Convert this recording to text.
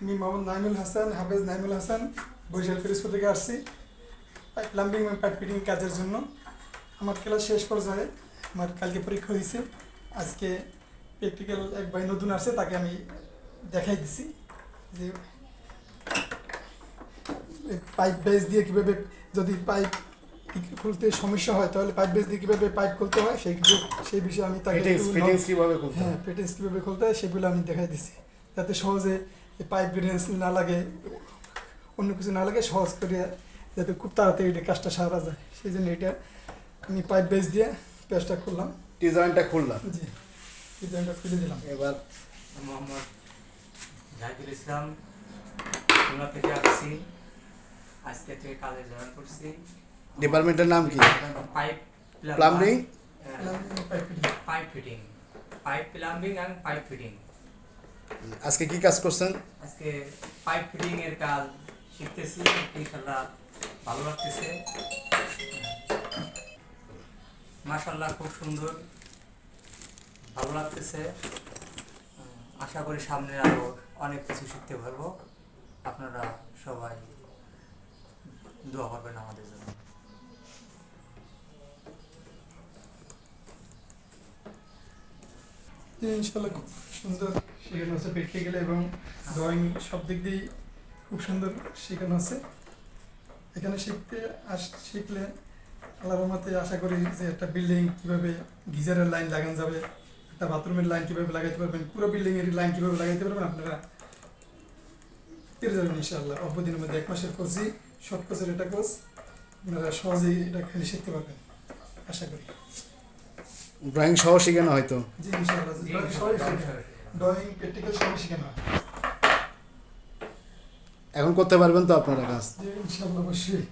আমি মোহাম্মদ নাইমুল হাসান হাফেজ নাইমুল হাসান বরিশাল ফিরোজপুর থেকে আসছি। প্লাম্বিং এবং পাইপ ফিটিং কাজের জন্য। আমার ক্লাস শেষ পর্যায়ে আমার কালকে পরীক্ষা হয়েছে। আজকে প্র্যাকটিক্যাল এক ভাই নতুন আসছে তাকে আমি দেখাই দিছি যে পাইপ বেস দিয়ে কীভাবে যদি পাইপ খুলতে সমস্যা হয় তাহলে পাইপ বেস দিয়ে কীভাবে পাইপ খুলতে হয় সেই সেই বিষয়ে আমি তাকে হ্যাঁ? হয়? পেটেন্স কীভাবে খুলতে হয় সেগুলো আমি দেখাই দিছি। যাতে সহজে পাইপ রেঞ্জ না লাগে অন্য কিছু না লাগে সহজ করে যাতে খুব তাড়াতাড়ি এটা কাজটা সারা যায়। সেই জন্য এটা আমি পাইপ বেস দিয়ে পেজটা খুললাম। ডিজাইনটা খুললাম। জি ডিজাইনটা খুলে দিলাম। এবার মোহাম্মদ জাহিদুল ইসলাম খুলনা থেকে আসছি। আজকে থেকে কাজে জয়েন করছি। ডিপার্টমেন্টের নাম কি? Pipe plumbing pipe fitting pipe fitting pipe plumbing and pipe fitting আজকে কি কাজ করছেন? আজকে পাইপ ফিটিং এর কাজ শিখতেছি ইনশাল্লাহ ভালো লাগতেছে। মাশাল্লাহ খুব সুন্দর ভালো লাগতেছে। আশা করি সামনে আরও অনেক কিছু শিখতে পারব। আপনারা সবাই দোয়া করবেন আমাদের জন্য। জি, ইনশাল্লাহ খুব সুন্দর। শেখানো হচ্ছে প্র্যাকটিক্যাল এবং ড্রয়িং সব দিক দিয়েই খুব সুন্দর শেখানো হচ্ছে এখানে শিখতে আস শিখলে আল্লাহর রহমতে আশা করি যে একটা বিল্ডিং কীভাবে গিজারের লাইন লাগানো যাবে একটা বাথরুমের লাইন কীভাবে লাগাইতে পারবেন পুরো বিল্ডিংয়ের লাইন কীভাবে লাগাইতে পারবেন আপনারা পেরে যাবেন ইনশাআল্লাহ। অল্প দিনের মধ্যে এক মাসের কোর্সই শর্ট কোর্সের এটা কোর্স আপনারা সহজেই এটা খালি শিখতে পারবেন আশা করি। ড্রয়িং সহ শেখানো হয়তো জি ইনশাআল্লাহ। ইনশাআল্লাহ, শেখে ড্রয়িং প্র্যাকটিক্যাল সবই শেখানো হয় এখন করতে পারবেন তো আপনারা কাজ? ইনশাল্লাহ অবশ্যই।